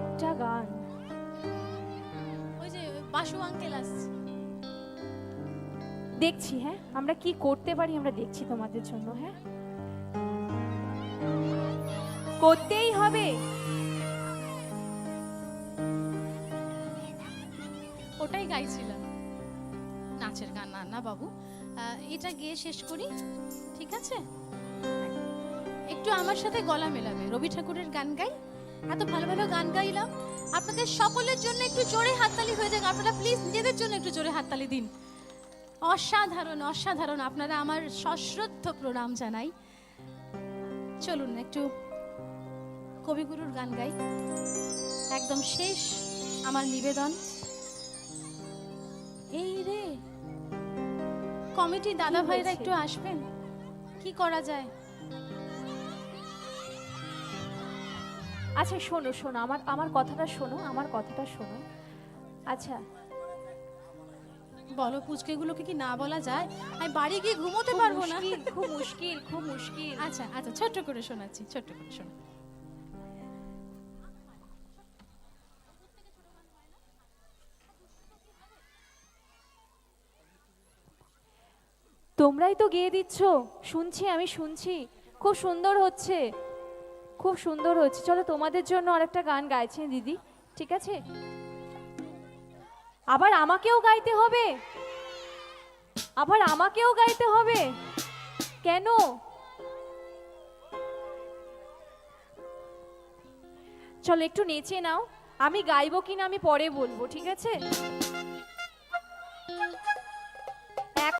একটা গান। ওই যে বাসু আঙ্কেল আসছে। দেখছি হ্যাঁ? আমরা কি করতে পারি আমরা দেখছি তোমাদের জন্য হ্যাঁ? করতেই হবে। ওটাই গাইছিলাম। নাচের গান না না বাবু। এটা গিয়ে শেষ করি ঠিক আছে? একটু আমার সাথে গলা মেলাবে। রবি ঠাকুরের গান গাই। এত ভালো ভালো গান গাইলাম। আপনাদের সকলের জন্য একটু জোরে হাততালি হয়ে যাক। আপনারা প্লিজ নিজেদের জন্য একটু জোরে হাততালি দিন। অসাধারণ অসাধারণ। আপনারা আমার সশ্রদ্ধ প্রণাম জানাই। চলুন একটু কবিগুরুর গান গাই। একদম শেষ আমার নিবেদন। এই রে কমিটি দাদা ভাইরা একটু আসবেন? কি করা যায়? আচ্ছা শোনো শোনো আমার আমার কথাটা শোনো আমার কথাটা শোনো। আচ্ছা। বলো পুচকেগুলোকে কি না বলা যায়? আমি বাড়ি গিয়ে ঘুমোতে পারব না? খুব মুশকিল খুব মুশকিল। আচ্ছা আচ্ছা ছোট্ট করে শোনাচ্ছি ছোট্ট করে শোনা। তোমরাই তো গেয়ে দিচ্ছ। শুনছি আমি শুনছি। খুব সুন্দর হচ্ছে। খুব সুন্দর হচ্ছে চলো তোমাদের জন্য আরেকটা গান গাইছে, দিদি। ঠিক আছে? আবার আমাকেও গাইতে হবে? আবার আমাকেও গাইতে হবে? কেন? চলো একটু নেচে নাও। আমি গাইবো কিনা আমি পরে বলব, ঠিক আছে?